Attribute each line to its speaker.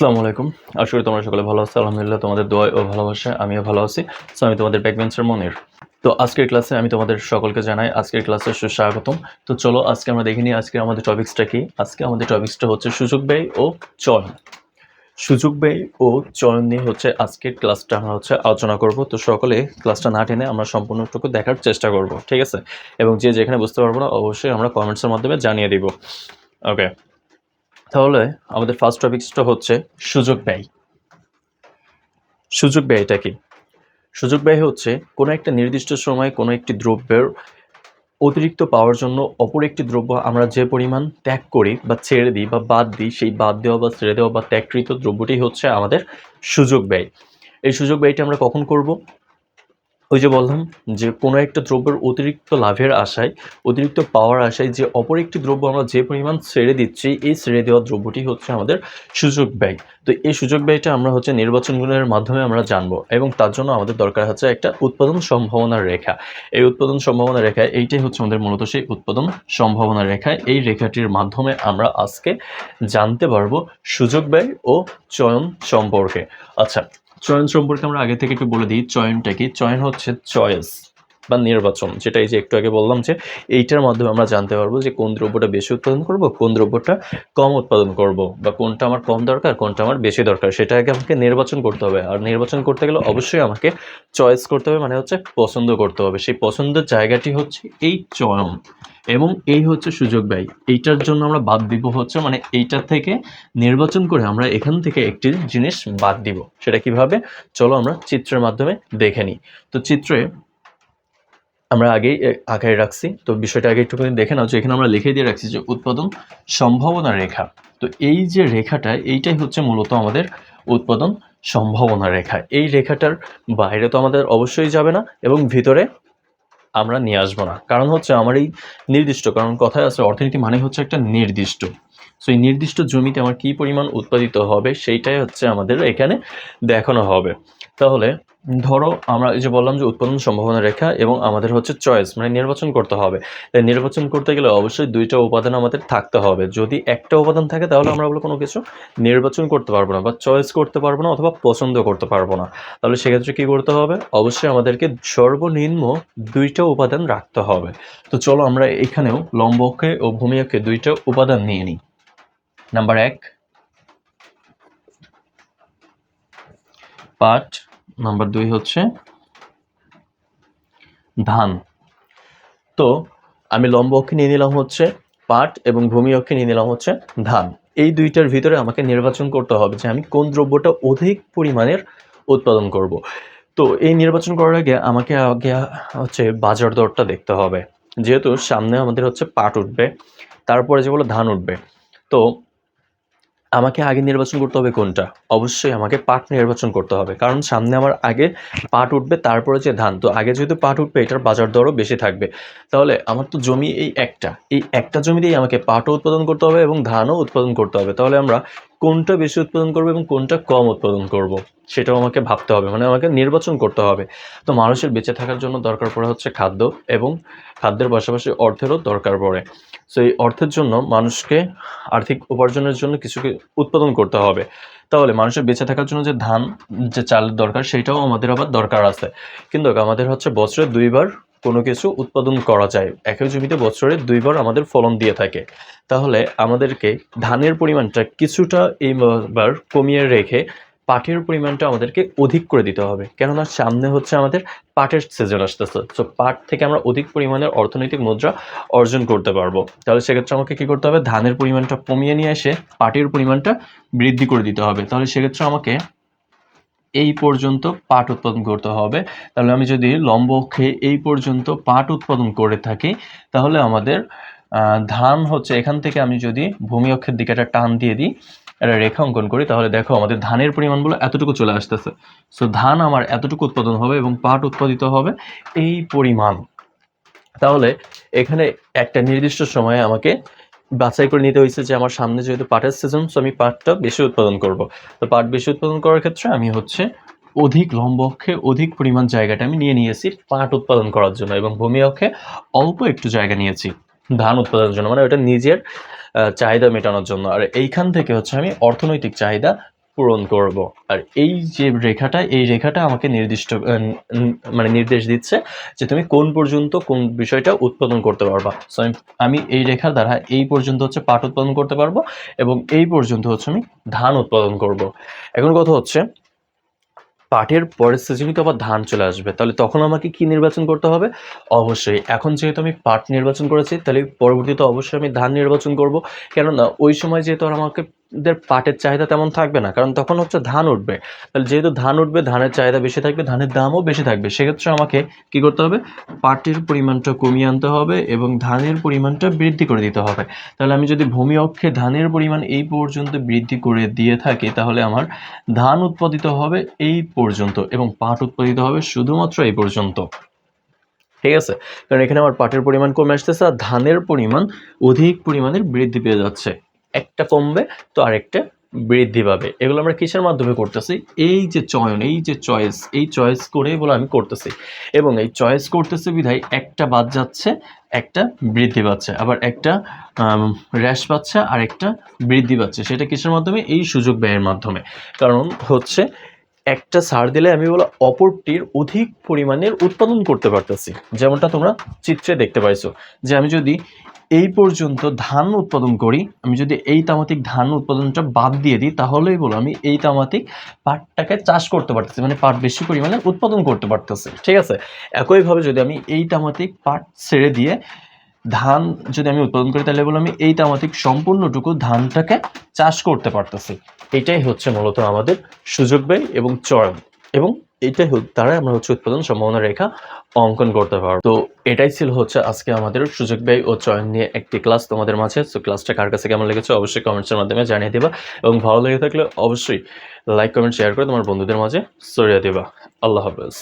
Speaker 1: আসসালামু আলাইকুম। আশা করি তোমরা সকলে ভালো আছো। আলহামদুলিল্লাহ, তোমাদের দোয়া ও ভালোবাসা, আমিও ভালো আছি। সো আমি তোমাদের ব্যাকবেঞ্চের মনির। তো আজকের ক্লাসে আমি তোমাদের সকলকে জানাই, আজকের ক্লাসে সুস্বাগতম। তো চলো, আজকে আমরা দেখে নিই, আজকে আমাদের টপিক্সটা কি? আজকে আমাদের টপিক্সটা হচ্ছে সুযোগ ব্যয় ও চয়ন। সুযোগ ব্যয় ও চয়ন নিয়ে হচ্ছে আজকের ক্লাসটা আমরা হচ্ছে আলোচনা করব। তো সকলে ক্লাসটা না টেনে আমরা সম্পূর্ণটুকু দেখার চেষ্টা করব, ঠিক আছে? এবং যে যেখানে বুঝতে পারব না, অবশ্যই আমরা কমেন্টসের মাধ্যমে জানিয়ে দিব। ওকে তাহলে আমাদের ফার্স্ট টপিকসটা হচ্ছে সুযোগ ব্যয়। সুযোগ ব্যয়টা কি? সুযোগ ব্যয় হচ্ছে কোনো একটা নির্দিষ্ট সময়ে কোনো একটি দ্রব্যের অতিরিক্ত পাওয়ার জন্য অপর একটি দ্রব্য আমরা যে পরিমাণ ত্যাগ করি বা ছেড়ে দিই বা বাদ দিই, সেই বাদ দেওয়া বা ছেড়ে দেওয়া বা ত্যাগকৃত দ্রব্যটি হচ্ছে আমাদের সুযোগ ব্যয়। এই সুযোগ ব্যয়টি আমরা কখন করব? ওই যে বললাম যে কোনো একটা দ্রব্যের অতিরিক্ত লাভের আশায়, অতিরিক্ত পাওয়ার আশায় যে অপর একটি দ্রব্য আমরা যে পরিমাণ ছেড়ে দিচ্ছি, এই ছেড়ে দেওয়া দ্রব্যটি হচ্ছে আমাদের সুযোগ ব্যয়। তো এই সুযোগ ব্যয়টা আমরা হচ্ছে নির্বাচনগুলোর মাধ্যমে আমরা জানব এবং তার জন্য আমাদের দরকার হচ্ছে একটা উৎপাদন সম্ভাবনার রেখা। এই উৎপাদন সম্ভাবনা রেখা, এইটাই হচ্ছে আমাদের মূলত সেই উৎপাদন সম্ভাবনা রেখা। এই রেখাটির মাধ্যমে আমরা আজকে জানতে পারব সুযোগ ব্যয় ও চয়ন সম্পর্কে। আচ্ছা চয়ন সম্পর্কে আমরা আগে থেকে একটু বলে দিই চয়নটা কি? চয়ন হচ্ছে চয়েস। বা নির্বাচন, যেটা এই যে একটু আগে বললাম যে এইটার মাধ্যমে আমরা জানতে পারব যে কোন দ্রব্যটা বেশি উৎপাদন করব, কোন দ্রব্যটা কম উৎপাদন করব বা কোনটা আমার কম দরকার, কোনটা আমার বেশি দরকার। সেটা আগে আমাকে নির্বাচন করতে হবে। আর নির্বাচন করতে গেলে অবশ্যই আমাকে চয়েস করতে হবে মানে হচ্ছে পছন্দ করতে হবে। সেই পছন্দের জায়গাটি হচ্ছে এই চয়ন এবং এই হচ্ছে সুযোগ ব্যয়। এইটার জন্য আমরা বাদ দিব হচ্ছে মানে এইটা থেকে নির্বাচন করে আমরা এখান থেকে একটি জিনিস বাদ দিব। সেটা কীভাবে? চলো আমরা চিত্রের মাধ্যমে দেখে নিই। তো চিত্রে আমরা আগেই আঁকায় রাখছি। তো বিষয়টা আগে একটুখানি দেখে নাও যে এখানে আমরা লিখে দিয়ে রাখছি যে উৎপাদন সম্ভাবনা রেখা। তো এই যে রেখাটা, এইটাই হচ্ছে মূলত আমাদের উৎপাদন সম্ভাবনা রেখা। এই রেখাটার বাইরে তো আমাদের অবশ্যই যাবে না এবং ভিতরে আমরা নিয়ে আসব না। কারণ হচ্ছে আমার এই নির্দিষ্ট, কারণ কথায় আছে, অর্থনীতি মানে হচ্ছে একটা নির্দিষ্ট। সো এই নির্দিষ্ট জমিতে আমার কী পরিমাণ উৎপাদিত হবে, সেইটাই হচ্ছে আমাদের এখানে দেখানো হবে। তাহলে ধরো, আমরা এই যে বললাম যে উৎপাদন সম্ভাবনা রেখা এবং আমাদের হচ্ছে চয়েস মানে নির্বাচন করতে হবে। তাই নির্বাচন করতে গেলে অবশ্যই দুইটা উপাদান আমাদের থাকতে হবে। যদি একটা উপাদান থাকে, তাহলে আমরা বলে কোনো কিছু নির্বাচন করতে পারব না বা চয়েস করতে পারব না অথবা পছন্দ করতে পারব না। তাহলে সেক্ষেত্রে কী করতে হবে? অবশ্যই আমাদেরকে সর্বনিম্ন দুইটা উপাদান রাখতে হবে। তো চলো আমরা এখানেও লম্ব অক্ষে ও ভূমি অক্ষে দুইটা উপাদান নিয়ে নিই। নাম্বার এক পাট নাম্বার দুই হচ্ছে ধান। তো আমি লম্ব অক্ষে নিয়ে নিলাম হচ্ছে পাট এবং ভূমি অক্ষে নিয়ে নিলাম হচ্ছে ধান। এই দুইটার ভিতরে আমাকে নির্বাচন করতে হবে যে আমি কোন দ্রব্যটা অধিক পরিমাণের উৎপাদন করব। তো এই নির্বাচন করার আগে আমাকে আগে হচ্ছে বাজার দরটা দেখতে হবে। যেহেতু সামনে আমাদের হচ্ছে পাট উঠবে, তারপরে যেগুলো ধান উঠবে। তো আমাকে আগে নির্বাচন করতে হবে কোনটা? অবশ্যই আমাকে পাট নির্বাচন করতে হবে। কারণ সামনে আমার আগে পাট উঠবে, তারপরে যে ধান। তো আগে যেহেতু পাট উঠবে, এটার বাজার দরও বেশি থাকবে। তাহলে আমার তো জমি এই একটা। এই একটা জমিতেই আমাকে পাটও উৎপাদন করতে হবে এবং ধানও উৎপাদন করতে হবে। তাহলে আমরা কোনটা বেশি উৎপাদন করব এবং কোনটা কম উৎপাদন করব, সেটাও আমাকে ভাবতে হবে। মানে আমাকে নির্বাচন করতে হবে। তো মানুষের বেঁচে থাকার জন্য দরকার পড়ে হচ্ছে খাদ্য এবং খাদ্যের পাশাপাশি অর্থেরও দরকার পড়ে। সো এই অর্থের জন্য মানুষকে আর্থিক উপার্জনের জন্য কিছুকে উৎপাদন করতে হবে। তাহলে মানুষের বেঁচে থাকার জন্য যে ধান, যে চালের দরকার, সেটাও আমাদের আবার দরকার আছে। কিন্তু আমাদের হচ্ছে বছরে দুইবার কোনো কিছু উৎপাদন করা যায়। একই জমিতে বছরে দুইবার আমাদের ফলন দিয়ে থাকে। তাহলে আমাদেরকে ধানের পরিমাণটা কিছুটা এইবার কমিয়ে রেখে পাটের পরিমাণটা আমাদেরকে অধিক করে দিতে হবে। কেননা সামনে হচ্ছে আমাদের পাটের সিজন আসতেছে। সো পাট থেকে আমরা অধিক পরিমাণের অর্থনৈতিক মুদ্রা অর্জন করতে পারব। তাহলে সেক্ষেত্রে আমাকে কী করতে হবে? ধানের পরিমাণটা কমিয়ে নিয়ে এসে পাটের পরিমাণটা বৃদ্ধি করে দিতে হবে। তাহলে সেক্ষেত্রে আমাকে এই পর্যন্ত পাট উৎপাদন করতে হবে। তাহলে আমি যদি লম্ব অক্ষে এই পর্যন্ত পাট উৎপাদন করে থাকি, তাহলে আমাদের ধান হচ্ছে, এখান থেকে আমি যদি ভূমি অক্ষের দিকে একটা টান দিয়ে দিই, একটা রেখা অঙ্কন করি, তাহলে দেখো আমাদের ধানের পরিমাণগুলো এতটুকু চলে আসতেছে। সো ধান আমার এতটুকু উৎপাদন হবে এবং পাট উৎপাদিত হবে এই পরিমাণ। তাহলে এখানে একটা নির্দিষ্ট সময়ে আমাকে বাছাই করে নিতে হয়েছে যে আমার সামনে যেহেতু পাটের সিজন সো আমি পাটটা বেশি উৎপাদন করব। তো পাট বেশি উৎপাদন করার ক্ষেত্রে আমি হচ্ছে অধিক লম্ব অক্ষে অধিক পরিমাণ জায়গাটা আমি নিয়ে নিয়েছি পাট উৎপাদন করার জন্য এবং ভূমি অক্ষে অল্প একটু জায়গা নিয়েছি ধান উৎপাদনের জন্য মানে ওটা নিজের চাহিদা মেটানোর জন্য। আর এইখান থেকে হচ্ছে আমি অর্থনৈতিক চাহিদা পূরণ করব। আর এই যে রেখাটা, এই রেখাটা আমাকে নির্দিষ্ট মানে নির্দেশ দিচ্ছে যে তুমি কোন পর্যন্ত কোন বিষয়টা উৎপাদন করতে পারবা। সো আমি এই রেখার দ্বারা এই পর্যন্ত হচ্ছে পাট উৎপাদন করতে পারব এবং এই পর্যন্ত হচ্ছে আমি ধান উৎপাদন করব। এখন কথা হচ্ছে, পাটের পরের সিজনই তো আবার ধান চলে আসবে, তাহলে তখন আমাকে কি নির্বাচন করতে হবে? অবশ্যই। এখন যেহেতু আমি পাট নির্বাচন করেছি, তাহলে পরবর্তীতে অবশ্যই আমি ধান নির্বাচন করব। কেননা ওই সময় যেহেতু আর আমাকে দের পাটের চাহিদা তেমন থাকবে না, কারণ তখন হচ্ছে ধান উঠবে। তাহলে যেহেতু ধান উঠবে, ধানের চাহিদা বেশি থাকবে, ধানের দামও বেশি থাকবে, সেক্ষেত্রে আমাকে কি করতে হবে? পাটের পরিমাণটা কমিয়ে আনতে হবে এবং ধানের পরিমাণটা বৃদ্ধি করে দিতে হবে। তাহলে আমি যদি ভূমি অক্ষে ধানের পরিমাণ এই পর্যন্ত বৃদ্ধি করে দিয়ে থাকি, তাহলে আমার ধান উৎপাদিত হবে এই পর্যন্ত এবং পাট উৎপাদিত হবে শুধুমাত্র এই পর্যন্ত। ঠিক আছে? কারণ এখানে আমার পাটের পরিমাণ কমে আসতেছে আর ধানের পরিমাণ অধিক পরিমাণের বৃদ্ধি পেয়ে যাচ্ছে। একটা কমবে, তো আরেকটা বৃদ্ধি পাবে। এগুলো আমরা কিসের মাধ্যমে করতেছি? এই যে চয়ন, এই যে চয়েস, এই চয়েস করে বলে আমি করতেছি। এবং এই চয়েস করতেছে বিধায় একটা বাদ যাচ্ছে, একটা বৃদ্ধি পাচ্ছে। আবার একটা র্যাশ পাচ্ছে আর একটা বৃদ্ধি পাচ্ছে। সেটা কিসের মাধ্যমে? এই সুযোগ ব্যয়ের মাধ্যমে। কারণ হচ্ছে, একটা সার দিলে আমি বলো অপরটির অধিক পরিমাণের উৎপাদন করতে পারতেছি। যেমনটা তোমরা চিত্রে দেখতে পাইছো। যে আমি যদি এই পর্যন্ত ধান উৎপাদন করি, আমি যদি এই তামাতিক ধান উৎপাদনটা বাদ দিয়ে দিই, তাহলেই বলো আমি এই তামাতিক পাটটাকে চাষ করতে পারতেছি মানে পাট বেশি পরিমাণে উৎপাদন করতে পারতেছি, ঠিক আছে? একইভাবে যদি আমি এই তামাতিক পাট ছেড়ে দিয়ে ধান যদি আমি উৎপাদন করি, তাহলে বলো আমি এই তামাতিক সম্পূর্ণটুকু ধানটাকে চাষ করতে পারতেছি। এটাই হচ্ছে মূলত আমাদের সুযোগ ব্যয় এবং চয়ন। এবং এটাই দ্বারা আমরা হচ্ছে উৎপাদন সম্ভাবনা রেখা অঙ্কন করতে পারব। তো এটাই ছিল হচ্ছে আজকে আমাদের সুযোগ ব্যয় ও চয়ন নিয়ে একটি ক্লাস তোমাদের মাঝে। তো ক্লাসটা কার কাছে কেমন লেগেছে অবশ্যই কমেন্টসের মাধ্যমে জানিয়ে দেবা এবং ভালো লেগে থাকলে অবশ্যই লাইক, কমেন্ট, শেয়ার করে তোমার বন্ধুদের মাঝে ছড়িয়ে দেবা। আল্লাহ হাফেজ।